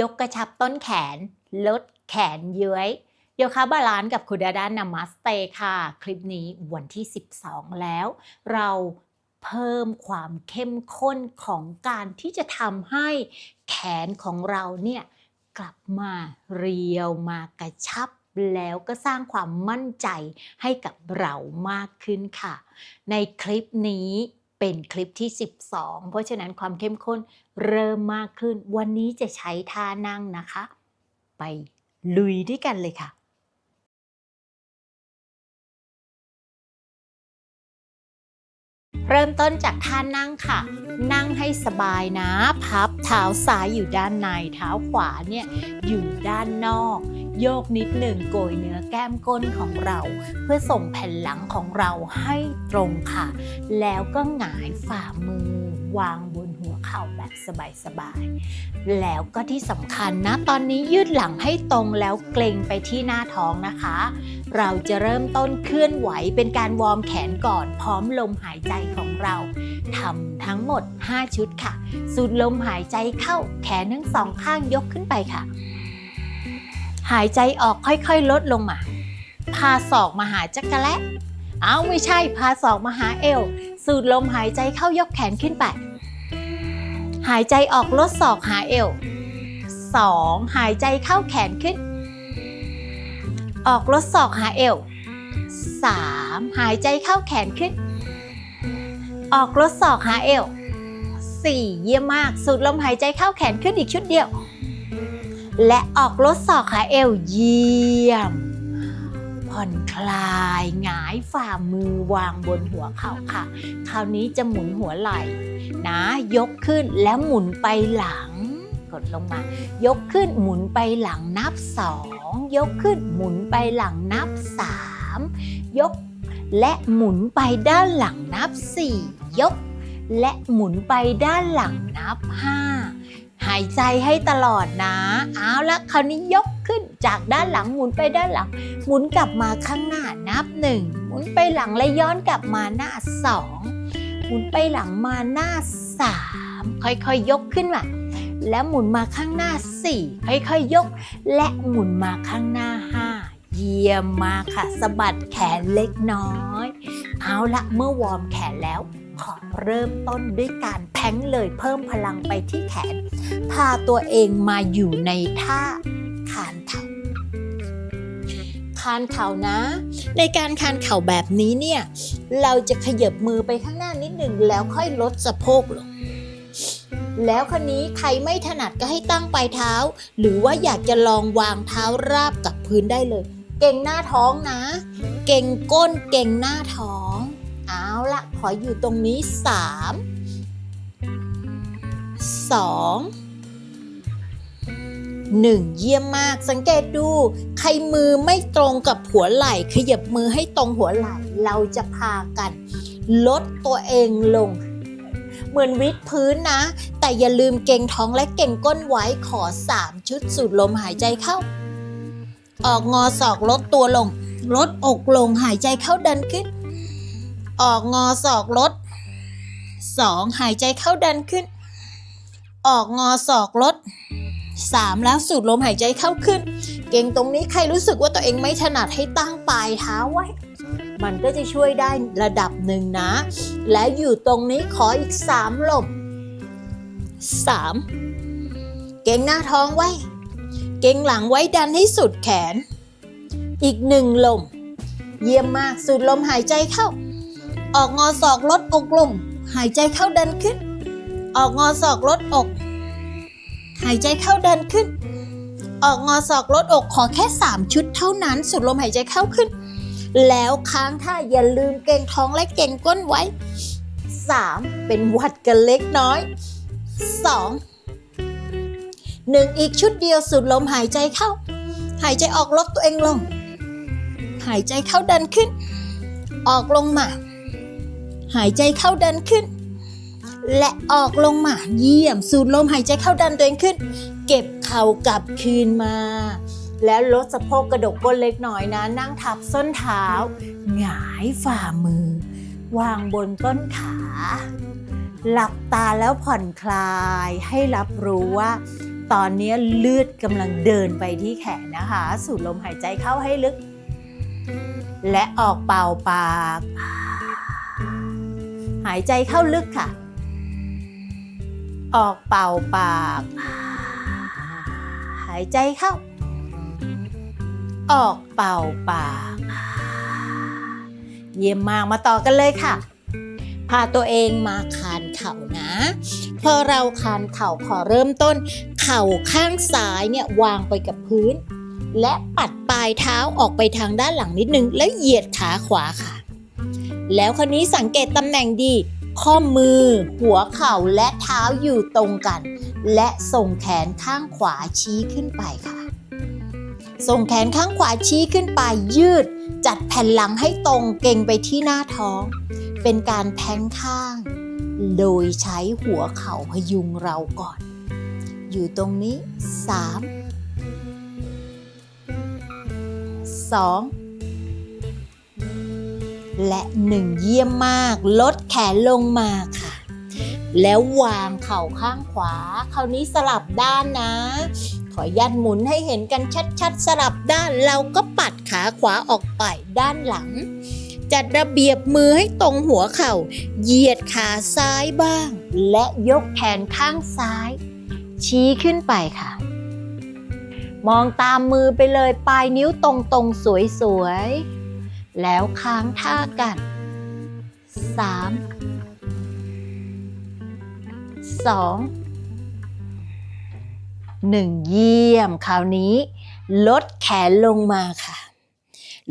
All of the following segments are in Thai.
ยกกระชับต้นแขน ลดแขนเย้ยโยคะบาลานซ์กับคุณดาดานามาสเตค่ะ คลิปนี้วันที่ 12 แล้ว เราเพิ่มความเข้มข้นของการที่จะทำให้แขนของเราเนี่ยกลับมาเรียวมากระชับแล้วก็สร้างความมั่นใจให้กับเรามากขึ้นค่ะ ในคลิปนี้เป็นคลิปที่ 12 เพราะฉะนั้นความเข้มข้น เริ่มมากขึ้น วันนี้จะใช้ท่านั่งนะคะ ไปลุยด้วยกันเลยค่ะเริ่มต้นจากท่านั่งค่ะ นั่งให้สบายนะ พับเท้าซ้ายอยู่ด้านใน เท้าขวาเนี่ยอยู่ด้านนอก โยกนิดหนึ่งโกยเนื้อแก้มก้นของเรา เพื่อส่งแผ่นหลังของเราให้ตรงค่ะ แล้วก็หงายฝ่ามือวางบน เข่าแบบสบายๆ แล้วก็ที่สำคัญนะ ตอนนี้ยืดหลังให้ตรงแล้วเกรงไปที่หน้าท้องนะคะ เราจะเริ่มต้นเคลื่อนไหวเป็นการวอร์มแขนก่อนพร้อมลมหายใจของเราทำทั้งหมด 5 ชุดค่ะ สูดลมหายใจเข้าแขนทั้งสองข้างยกขึ้นไปค่ะ หายใจออกค่อยๆ ลดลงมา พาศอกมาหาจักระและเอาไม่ใช่พาศอกมาหาเอว สูดลมหายใจเข้ายกแขนขึ้นไป หายใจออกลดศอกหาเอว 2. หายใจเข้าแขนขึ้น ออกลดศอกหาเอว 3. หายใจเข้าแขนขึ้น ออกลดศอกหาเอว 4. เยี่ยมมากสูดลมหายใจเข้าแขนขึ้นอีกชุดเดียว และออกลดศอกหาเอวเยี่ยม ผ่อนคลายหงายฝ่ามือวางบนหัวเข่าค่ะ คราวนี้จะหมุนหัวไหล่ นะ ยกขึ้นแล้วหมุนไปหลัง กดลงมา ยกขึ้นหมุนไปหลังนับสองยกขึ้นหมุนไปหลังนับสามยกและหมุนไปด้านหลังนับสี่ยก และหมุนไปด้านหลังนับห้าหายใจให้ตลอดนะ เอาละคราวนี้ยกขึ้นจากด้านหลังหมุนไปด้านหลัง หมุนกลับมาข้างหน้านับหนึ่งหมุนไปหลังและย้อนกลับมาหน้าสอง หมุนไปหลังมาหน้าสามค่อยๆยกขึ้นมา แล้วหมุนมาข้างหน้า 4 ค่อยๆยก และหมุนมาข้างหน้า 5 เยี่ยมมากค่ะสะบัดแขนเล็กน้อย เอาละเมื่อวอร์มแขนแล้ว ขอเริ่มต้นด้วยการแพ้งเลยเพิ่มพลังไปที่แขน พาตัวเองมาอยู่ในท่าานเข่านะ ในการคานเข่าแบบนี้เนี่ย เราจะขยับมือไปข้างหน้านิดหนึ่งแล้วค่อยลดสะโพกลง แล้วคันนี้ใครไม่ถนัดก็ให้ตั้งปลายเท้า หรือว่าอยากจะลองวางเท้าราบกับพื้นได้เลย เก่งหน้าท้องนะ เก่งก้นเก่งหน้าท้อง เอาละขออยู่ตรงนี้ 3 2 1 เยี่ยมมาก สังเกตดู ใครมือไม่ตรงกับหัวไหล่ ขยับมือให้ตรงหัวไหล่ เราจะพากัน ลดตัวเองลง เหมือนวิดพื้นนะ แต่อย่าลืมเก่งท้องและเก่งก้นไว้ขอ 3 ชุดสูดลมหายใจเข้า ออกงอศอกลดตัวลง ลดอกลงหายใจเข้าดันขึ้น ออกงอศอกลด 2 หายใจเข้าดันขึ้น ออกงอศอกลด 3 แล้วสูดลมหายใจเข้าขึ้น เก่งตรงนี้ใครรู้สึกว่าตัวเองไม่ถนัดให้ตั้งปลายเท้าไว้ มันก็จะช่วยได้ระดับหนึ่งนะ และอยู่ตรงนี้ขออีก 3 ลม 3. เก่งหน้าท้องไว้ เก่งหลังไว้ดันให้สุดแขน อีกหนึ่งลม เยี่ยมมากสูดลมหายใจเข้า ออกงอศอกลดอกลง หายใจเข้าดันขึ้น ออกงอศอกลดอก หายใจเข้าดันขึ้น ออกงอศอกลดอกขอแค่ 3 ชุดเท่านั้นสูดลมหายใจเข้าขึ้น แล้วค้างท่าอย่าลืมเก่งท้องและเก่งก้นไว้ 3. เป็นวัดกันเล็กน้อย 2. 1 อีกชุดเดียวสูดลมหายใจเข้า หายใจออกลดตัวเองลง หายใจเข้าดันขึ้น ออกลงมา หายใจเข้าดันขึ้น และออกลงมาเยี่ยม สูดลมหายใจเข้าดันตัวเองขึ้น เก็บเข่ากลับคืนมา แล้วลดสะโพกกระดกก้นเล็กน้อยนะ นั่งทับส้นเท้า หงายฝ่ามือ วางบนต้นขา หลับตาแล้วผ่อนคลายให้รับรู้ว่า ตอนนี้เลือดกำลังเดินไปที่แขนนะคะ สูดลมหายใจเข้าให้ลึก และออกเป่าปาก หายใจเข้าลึกค่ะ ออกเป่าปาก หายใจเข้า ออกเป่าปาก เยี่ยมมากมาต่อกันเลยค่ะ พาตัวเองมาคานเข่านะ พอเราคานเข่าขอเริ่มต้น เข่าข้างซ้ายเนี่ยวางไปกับพื้น และปัดปลายเท้าออกไปทางด้านหลังนิดนึง แล้วเหยียดขาขวาค่ะ แล้วคราวนี้สังเกตตำแหน่งดี ข้อมือ หัวเข่าและเท้าอยู่ตรงกัน และส่งแขนข้างขวาชี้ขึ้นไปค่ะ ส่งแขนข้างขวาชี้ขึ้นไปยืด จัดแผ่นหลังให้ตรงเก่งไปที่หน้าท้อง เป็นการแทงข้าง โดยใช้หัวเข่าพยุงเราก่อน อยู่ตรงนี้ 3 2 และ1เยี่ยมมาก ลดแขนลงมาค่ะ แล้ววางเข่าข้างขวา คราวนี้สลับด้านนะ ขอยัดหมุนให้เห็นกันชัดๆ สลับด้านเราก็ปัดขาขวาออกไปด้านหลัง จัดระเบียบมือให้ตรงหัวเข่า เหยียดขาซ้ายบ้าง และยกแขนข้างซ้าย ชี้ขึ้นไปค่ะมองตามมือไปเลย ปลายนิ้วตรงๆ สวยๆ แล้วค้างท่ากันสามสองหนึ่งเยี่ยม คราวนี้ ลดแขนลงมาค่ะ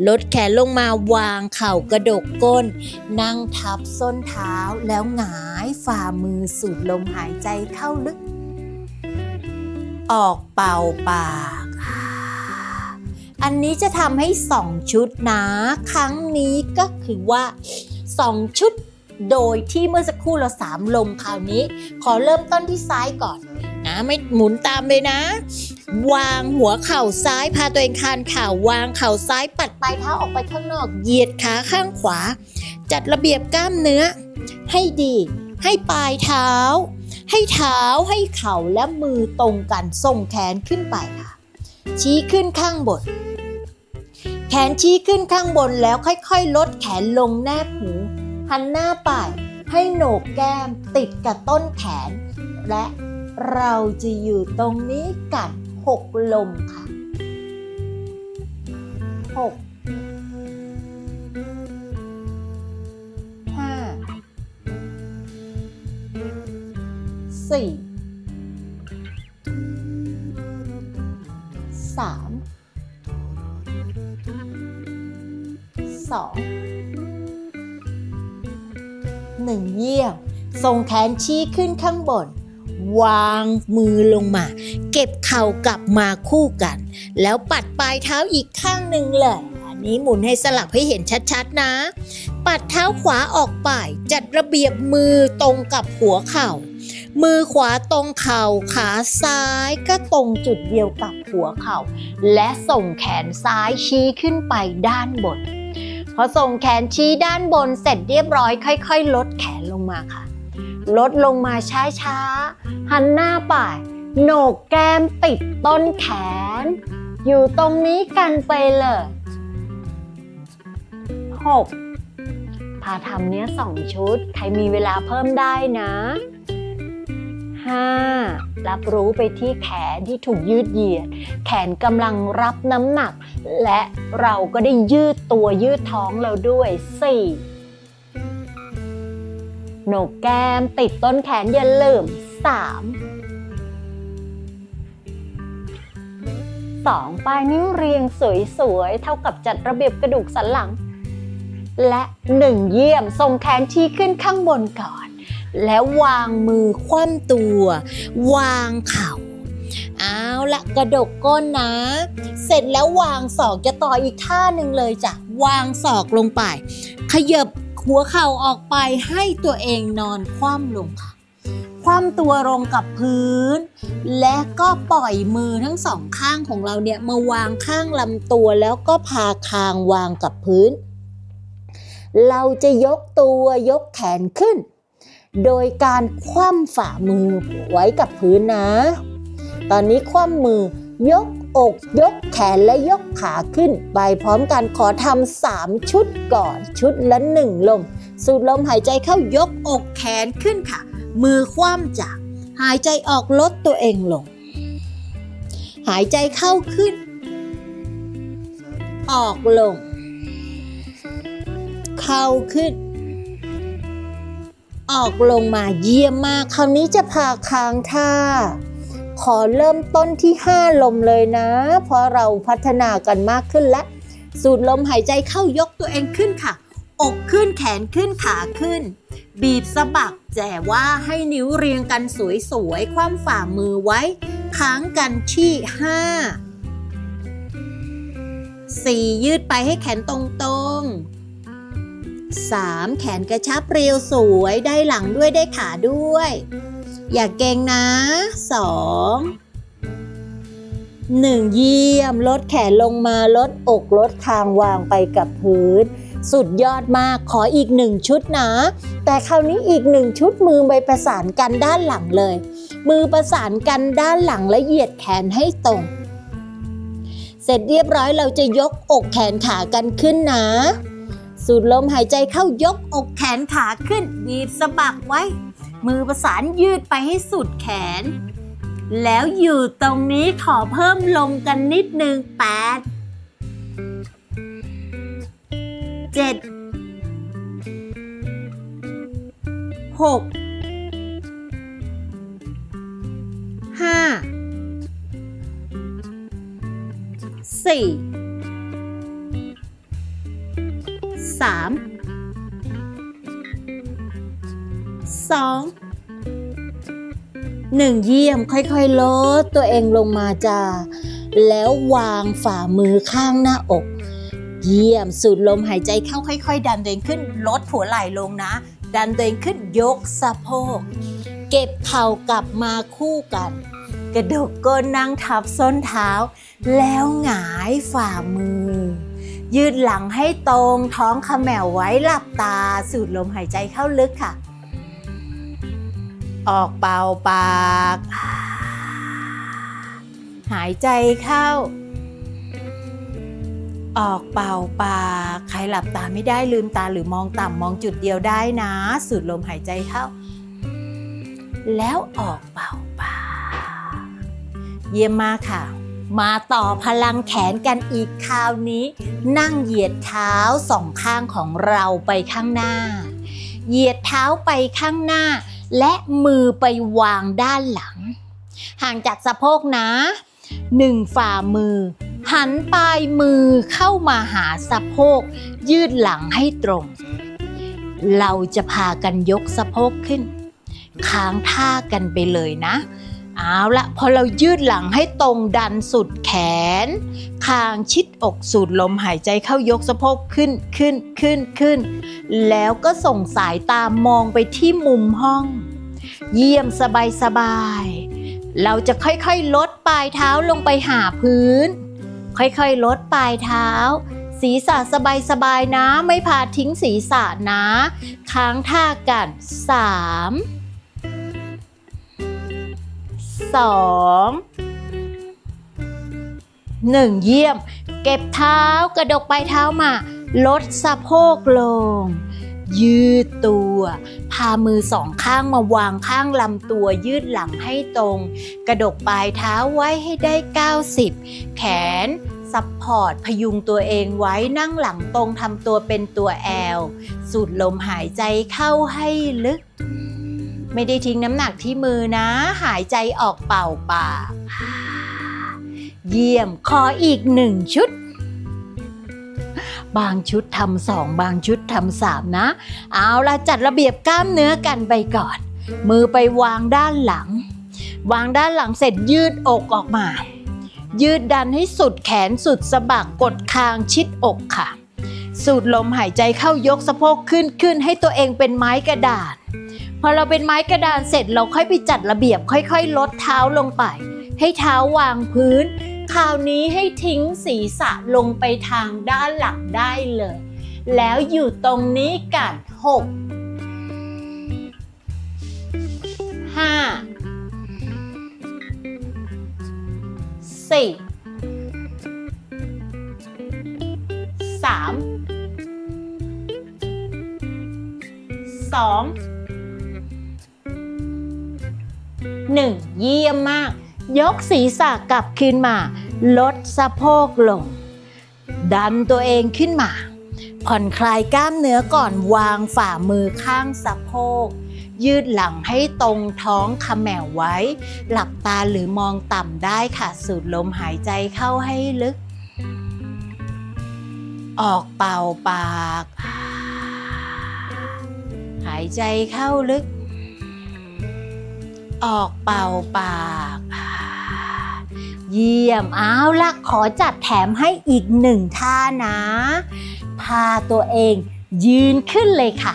ลดแขนลงมาวางเข่ากระดกก้น นั่งทับส้นเท้าแล้วหงายฝ่ามือสูดลมหายใจเข้าลึก ออกเป่าปาก อันนี้จะทำให้สองชุดนะ ครั้งนี้ก็คือว่าสองชุดโดยที่เมื่อสักครู่เราสามลมคราวนี้ ขอเริ่มต้นที่ซ้ายก่อนนะไม่หมุนตามเลยนะ วางหัวเข่าซ้ายพาตัวเองคานเข่าวางเข่าซ้ายปัดปลายเท้าออกไปข้างนอก เหยียดขาข้างขวา จัดระเบียบกล้ามเนื้อ ให้ดี ให้ปลายเท้า ให้เท้าให้เข่าและมือตรงกันส่งแขนขึ้นไปค่ะ ชี้ขึ้นข้างบน ขนชี้ขึ้นข้างบนแล้วค่อยๆ ลดแขนลงแนบหูหันหน้าไปให้โหนกแก้มติดกับต้นแขน และเราจะอยู่ตรงนี้กันหกลมค่ะหกห้าสี่สาม สองหนึ่งเยี่ยมส่งแขนชี้ขึ้นข้างบน วางมือลงมา เก็บเข่ากลับมาคู่กัน แล้วปัดปลายเท้าอีกข้างหนึ่งเลย อันนี้หมุนให้สลับให้เห็นชัดๆนะ ปัดเท้าขวาออกไป จัดระเบียบมือตรงกับหัวเข่า มือขวาตรงเข่าขาซ้ายก็ตรงจุดเดียวกับหัวเข่า และส่งแขนซ้ายชี้ขึ้นไปด้านบน พอส่งแขนชี้ด้านบนเสร็จเรียบร้อยค่อย ๆ ลดแขนลงมาค่ะ ลดลงมาช้าๆ หันหน้าไปโหนกแก้มติดต้นแขน อยู่ตรงนี้กันไปเลยหกพาทำเนี้ยสองชุด ใครมีเวลาเพิ่มได้นะ ห้ารับรู้ไปที่แขนที่ถูกยืดเหยียด แขนกำลังรับน้ำหนัก และเราก็ได้ยืดตัวยืดท้องเราด้วยสี่โหนกแก้มติดต้นแขนอย่าลืมสามสองปลายนิ้วเรียงสวยๆ เท่ากับจัดระเบียบกระดูกสันหลัง และหนึ่งเยี่ยมส่งแขนชี้ขึ้นข้างบนก่อน แล้ววางมือคว่ำตัว วางเข่าเอาละกระดกก้นนะ เสร็จแล้ววางศอกจะต่ออีกท่าหนึ่งเลยจ้ะวางศอกลงไป ขยับหัวเข่าออกไปให้ตัวเองนอนคว่ำลงค่ะ คว่ำตัวลงกับพื้น และก็ปล่อยมือทั้งสองข้างของเราเนี่ยมาวางข้างลำตัวแล้วก็พาคางวางกับพื้น เราจะยกตัวยกแขนขึ้น โดยการคว่ำฝ่ามือไว้กับพื้นนะ ตอนนี้คว่ำมือยกอกยกแขนและยกขาขึ้น ไปพร้อมกันขอทำสามชุดก่อนชุดละหนึ่งลม สูดลมหายใจเข้ายกอกแขนขึ้นค่ะ มือคว่ำจากหายใจออกลดตัวเองลง หายใจเข้าขึ้น ออกลง เข้าขึ้น ออกลงมาเยี่ยมมาก คราวนี้จะพาค้างท่า ขอเริ่มต้นที่ 5 ลมเลยนะ เพราะเราพัฒนากันมากขึ้นและ สูดลมหายใจเข้ายกตัวเองขึ้นค่ะ อกขึ้นแขนขึ้นขาขึ้น บีบสะบักแจว่าให้นิ้วเรียงกันสวยๆ คว่ำฝ่ามือไว้ ค้างกันที่ 5 4 ยืดไปให้แขนตรงๆ 3. แขนกระชับเรียวสวยได้หลังด้วยได้ขาด้วย อย่าเกรงนะ 2 1 เยี่ยมลดแขนลงมาลดอกลดคางวางไปกับพื้น สุดยอดมากขออีกหนึ่งชุดนะ แต่คราวนี้อีกหนึ่งชุดมือไปประสานกันด้านหลังเลย มือประสานกันด้านหลังและเหยียดแขนให้ตรง เสร็จเรียบร้อยเราจะยกอกแขนขากันขึ้นนะ สูดลมหายใจเข้ายกอกแขนขาขึ้นบีบสะบักไว้ มือประสานยืดไปให้สุดแขน แล้วอยู่ตรงนี้ขอเพิ่มลมกันนิดนึงแปดเจ็ดหกห้าสี่ามสองหนึ่งเยี่ยมค่อยๆลดตัวเองลงมาจ้าแล้ววางฝ่ามือข้างหน้าอก เยี่ยมสูดลมหายใจเข้าค่อย ๆ ดันตัวเองขึ้นลดหัวไหล่ลงนะ ดันตัวเองขึ้นยกสะโพก เก็บเข่ากลับมาคู่กัน กระดกก้นนั่งทับส้นเท้า แล้วหงายฝ่ามือ ยืดหลังให้ตรงท้องเขมวไว้หลับตาสูดลมหายใจเข้าลึกค่ะ ออกเป่าปาก หายใจเข้า ออกเป่าปาก ใครหลับตาไม่ได้ลืมตาหรือมองต่ำมองจุดเดียวได้นะ สูดลมหายใจเข้า แล้วออกเป่าปาก เยี่ยมมากค่ะ มาต่อพลังแขนกันอีกคราวนี้ นั่งเหยียดเท้าสองข้างของเราไปข้างหน้า เหยียดเท้าไปข้างหน้า และมือไปวางด้านหลัง ห่างจากสะโพกนะหนึ่งฝ่ามือ หันปลายมือเข้ามาหาสะโพก ยืดหลังให้ตรง เราจะพากันยกสะโพกขึ้น ค้างท่ากันไปเลยนะ เอาละพอเรายืดหลังให้ตรงดันสุดแขน คางชิดอกสูดลมหายใจเข้ายกสะโพกขึ้นขึ้นขึ้นขึ้น แล้วก็ส่งสายตามองไปที่มุมห้อง เยี่ยมสบายสบาย เราจะค่อยๆ ลดปลายเท้าลงไปหาพื้น ค่อยๆ ลดปลายเท้า ศีรษะสบายๆนะ ไม่พาทิ้งศีรษะนะ ค้างท่ากันสาม สองหนึ่งเยี่ยม เก็บเท้ากระดกปลายเท้ามา ลดสะโพกลง ยืดตัว พามือสองข้างมาวางข้างลำตัวยืดหลังให้ตรง กระดกปลายเท้าไว้ให้ได้ 90 แขนซัพพอร์ตพยุงตัวเองไว้นั่งหลังตรงทำตัวเป็นตัวแอล สูดลมหายใจเข้าให้ลึก ไม่ได้ทิ้งน้ำหนักที่มือนะ หายใจออกเป่าปากเยี่ยมขออีกหนึ่งชุด บางชุดทำสองบางชุดทำสามนะ เอาละจัดระเบียบกล้ามเนื้อกันไปก่อน มือไปวางด้านหลัง วางด้านหลังเสร็จยืดอกออกมา ยืดดันให้สุดแขนสุดสะบักกดคางชิดอกค่ะ สูดลมหายใจเข้ายกสะโพกขึ้นขึ้นให้ตัวเองเป็นไม้กระดาน พอเราเป็นไม้กระดานเสร็จเราค่อยไปจัดระเบียบ ค่อยๆ ลดเท้าลงไป ให้เท้าวางพื้น คราวนี้ให้ทิ้งศีรษะลงไปทางด้านหลังได้เลย แล้วอยู่ตรงนี้กันหกห้าสี่สาม สองหนึ่งเยี่ยมมาก ยกศีรษะกลับขึ้นมา ลดสะโพกลง ดันตัวเองขึ้นมา ผ่อนคลายกล้ามเนื้อก่อนวางฝ่ามือข้างสะโพก ยืดหลังให้ตรงท้องขมแมวไว้ หลับตาหรือมองต่ำได้ค่ะ สูดลมหายใจเข้าให้ลึก ออกเป่าปาก หายใจเข้าลึก ออกเป่าปาก เยี่ยมเอาละขอจัดแถมให้อีกหนึ่งท่านะ พาตัวเองยืนขึ้นเลยค่ะ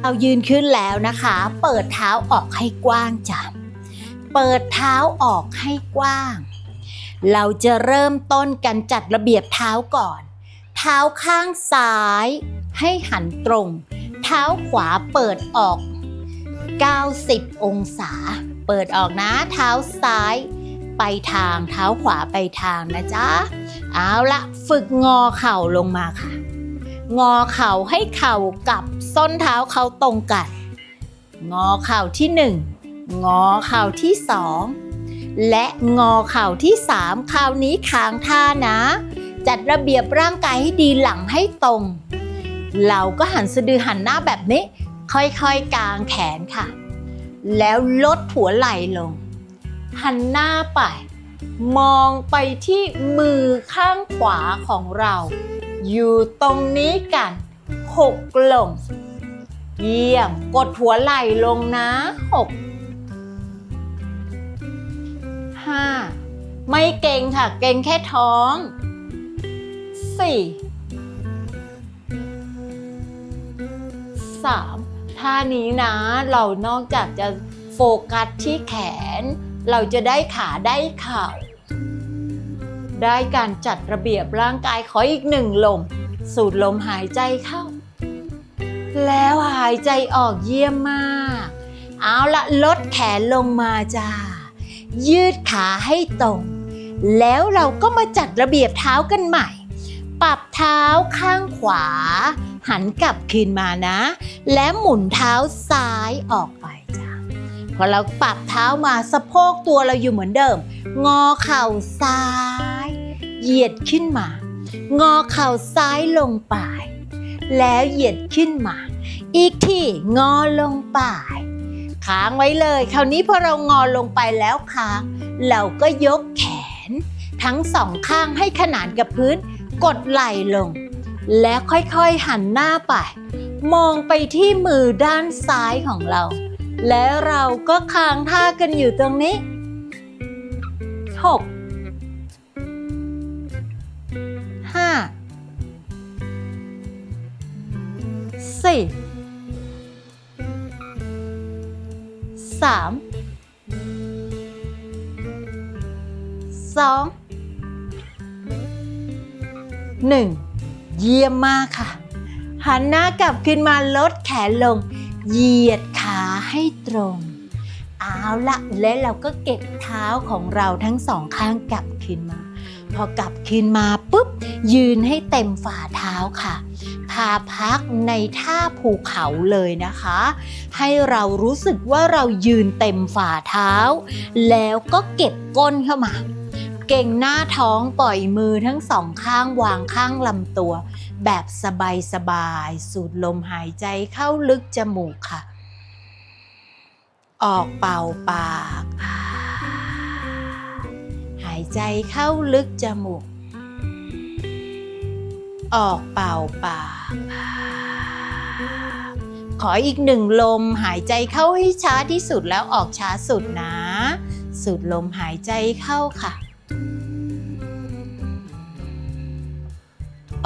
เรายืนขึ้นแล้วนะคะ เปิดเท้าออกให้กว้างจ้ะเปิดเท้าออกให้กว้าง เราจะเริ่มต้นกันจัดระเบียบเท้าก่อน เท้าข้างซ้ายให้หันตรง เท้าขวาเปิดออก 90 องศา เปิดออกนะ เท้าซ้ายไปทาง เท้าขวาไปทางนะจ๊ะ เอาละฝึกงอเข่าลงมาค่ะ งอเข่าให้เข่ากับส้นเท้าเขาตรงกัน งอเข่าที่หนึ่งงอเข่าที่สองและงอเข่าที่สามคราวนี้ค้างท่านะ จัดระเบียบร่างกายให้ดีหลังให้ตรง เราก็หันสะดือหันหน้าแบบนี้ ค่อยๆ กางแขนค่ะ แล้วลดหัวไหล่ลง หันหน้าไป มองไปที่มือข้างขวาของเรา อยู่ตรงนี้กันหกลง เยี่ยม กดหัวไหล่ลงนะหกห้าไม่เก่งค่ะ เก่งแค่ท้องสี่ สามท่านี้นะ เรานอกจากจะโฟกัสที่แขน เราจะได้ขาได้เข่า ได้การจัดระเบียบร่างกายขออีกหนึ่งลม สูดลมหายใจเข้า แล้วหายใจออกเยี่ยมมาก เอาละลดแขนลงมาจ้า ยืดขาให้ตรง แล้วเราก็มาจัดระเบียบเท้ากันใหม่ ปรับเท้าข้างขวา หันกลับคืนมานะ และหมุนเท้าซ้ายออกไปจ้าพอเราปรับเท้ามาสะโพกตัวเราอยู่เหมือนเดิม งอเข่าซ้าย เหยียดขึ้นมา งอเข่าซ้ายลงไป แล้วเหยียดขึ้นมา อีกทีงอลงไปค้างไว้เลย คราวนี้พอเรางอลงไปแล้วค้างเราก็ยกแขน ทั้งสองข้างให้ขนานกับพื้น กดไหล่ลง แล้วค่อยๆหันหน้าไป มองไปที่มือด้านซ้ายของเรา แล้วเราก็ค้างท่ากันอยู่ตรงนี้หกห้าสี่สามสองหนึ่ง เยี่ยมมากค่ะ หันหน้ากลับขึ้นมาลดแขนลง เหยียดขาให้ตรง เอาละและเราก็เก็บเท้าของเราทั้งสองข้างกลับขึ้นมา พอกลับขึ้นมาปุ๊บ ยืนให้เต็มฝ่าเท้าค่ะพาพักในท่าภูเขาเลยนะคะ ให้เรารู้สึกว่าเรายืนเต็มฝ่าเท้า แล้วก็เก็บก้นเข้ามา เก่งหน้าท้องปล่อยมือทั้งสองข้างวางข้างลำตัว แบบสบายๆสูดลมหายใจเข้าลึกจมูกค่ะ ออกเป่าปาก หายใจเข้าลึกจมูก ออกเป่าปาก ขออีกหนึ่งลมหายใจเข้าให้ช้าที่สุดแล้วออกช้าสุดนะสูดลมหายใจเข้าค่ะ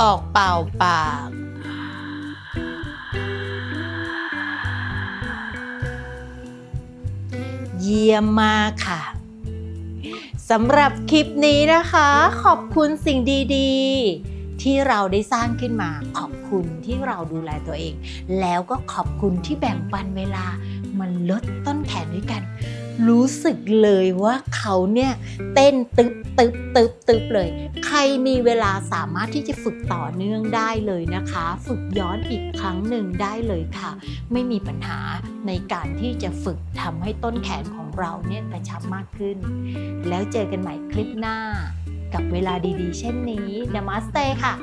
ออกเป่าปาก เยี่ยมมากค่ะสำหรับคลิปนี้นะคะ ขอบคุณสิ่งดีๆ ที่เราได้สร้างขึ้นมา ขอบคุณที่เราดูแลตัวเอง แล้วก็ขอบคุณที่แบ่งปันเวลามันลดต้นแขนด้วยกัน รู้สึกเลยว่าเขาเนี่ยเต้นตึบตึบตึบตึบเลย ใครมีเวลาสามารถที่จะฝึกต่อเนื่องได้เลยนะคะ ฝึกย้อนอีกครั้งหนึ่งได้เลยค่ะ ไม่มีปัญหาในการที่จะฝึกทำให้ต้นแขนของเราเนี่ยกระชับมากขึ้น แล้วเจอกันใหม่คลิปหน้า กับเวลาดีๆ เช่นนี้นามัสเตค่ะ